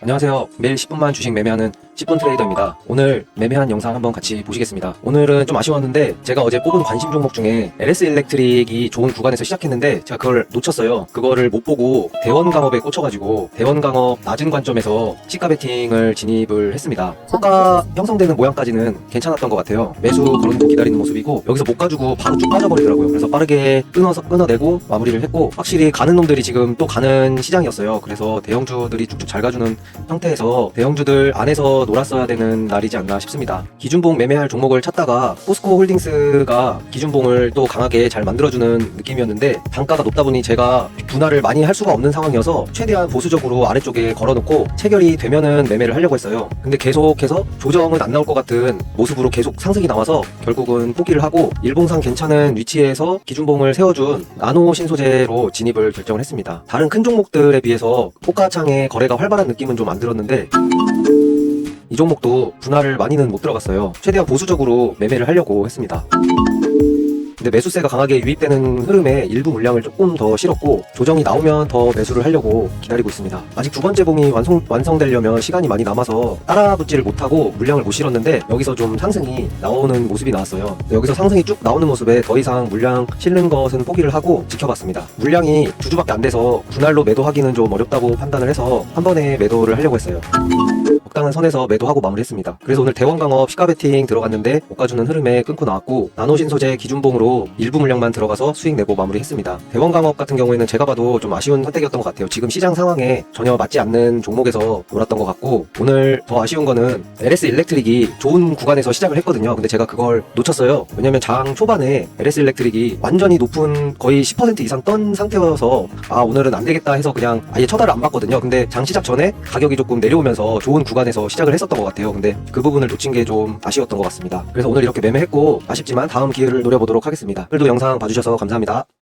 안녕하세요. 매일 10분만 주식 매매하는 10분 트레이더입니다. 오늘 매매한 영상 한번 같이 보시겠습니다. 오늘은 좀 아쉬웠는데 제가 어제 뽑은 관심 종목 중에 LS 일렉트릭이 좋은 구간에서 시작했는데 제가 그걸 놓쳤어요. 그거를 못 보고 대원강업에 꽂혀가지고 대원강업 낮은 관점에서 시가 베팅을 진입을 했습니다. 호가 형성되는 모양까지는 괜찮았던 것 같아요. 매수 걸어놓고 기다리는 모습이고 여기서 못 가지고 바로 쭉 빠져버리더라고요. 그래서 빠르게 끊어서 끊어내고 마무리를 했고 확실히 가는 놈들이 지금 또 가는 시장이었어요. 그래서 대형주들이 쭉쭉 잘 가주는 형태에서 대형주들 안에서 놀았어야 되는 날이지 않나 싶습니다. 기준봉 매매할 종목을 찾다가 포스코 홀딩스가 기준봉을 또 강하게 잘 만들어주는 느낌이었는데 단가가 높다 보니 제가 분할을 많이 할 수가 없는 상황이어서 최대한 보수적으로 아래쪽에 걸어놓고 체결이 되면은 매매를 하려고 했어요. 근데 계속해서 조정은 안 나올 것 같은 모습으로 계속 상승이 나와서 결국은 포기를 하고 일봉상 괜찮은 위치에서 기준봉을 세워준 나노 신소재로 진입을 결정을 했습니다. 다른 큰 종목들에 비해서 호가창에 거래가 활발한 느낌은 좀 안 들었는데 이 종목도 분할을 많이는 못 들어갔어요. 최대한 보수적으로 매매를 하려고 했습니다. 근데 매수세가 강하게 유입되는 흐름에 일부 물량을 조금 더 실었고 조정이 나오면 더 매수를 하려고 기다리고 있습니다. 아직 두 번째 봉이 완성, 완성되려면 시간이 많이 남아서 따라붙지를 못하고 물량을 못 실었는데 여기서 좀 상승이 나오는 모습이 나왔어요. 여기서 상승이 쭉 나오는 모습에 더 이상 물량 실는 것은 포기를 하고 지켜봤습니다. 물량이 두 주밖에 안 돼서 분할로 매도하기는 좀 어렵다고 판단을 해서 한 번에 매도를 하려고 했어요. 적당한 선에서 매도하고 마무리했습니다. 그래서 오늘 대원강업 시가 베팅 들어갔는데 못 가주는 흐름에 끊고 나왔고 나노신 소재 기준봉으로 일부 물량만 들어가서 수익 내고 마무리했습니다. 대원강업 같은 경우에는 제가 봐도 좀 아쉬운 선택이었던 것 같아요. 지금 시장 상황에 전혀 맞지 않는 종목에서 놀았던 것 같고 오늘 더 아쉬운 거는 LS 일렉트릭이 좋은 구간에서 시작을 했거든요. 근데 제가 그걸 놓쳤어요. 왜냐면 장 초반에 LS 일렉트릭이 완전히 높은 거의 10% 이상 떤 상태여서 아 오늘은 안 되겠다 해서 그냥 아예 쳐다를 안 봤거든요. 근데 장 시작 전에 가격이 조금 내려오면서 좋은 구간에서 시작을 했었던 것 같아요. 근데 그 부분을 놓친 게 좀 아쉬웠던 것 같습니다. 그래서 오늘 이렇게 매매했고 아쉽지만 다음 기회를 노려보도록 하겠습니다. 오늘도 영상 봐주셔서 감사합니다.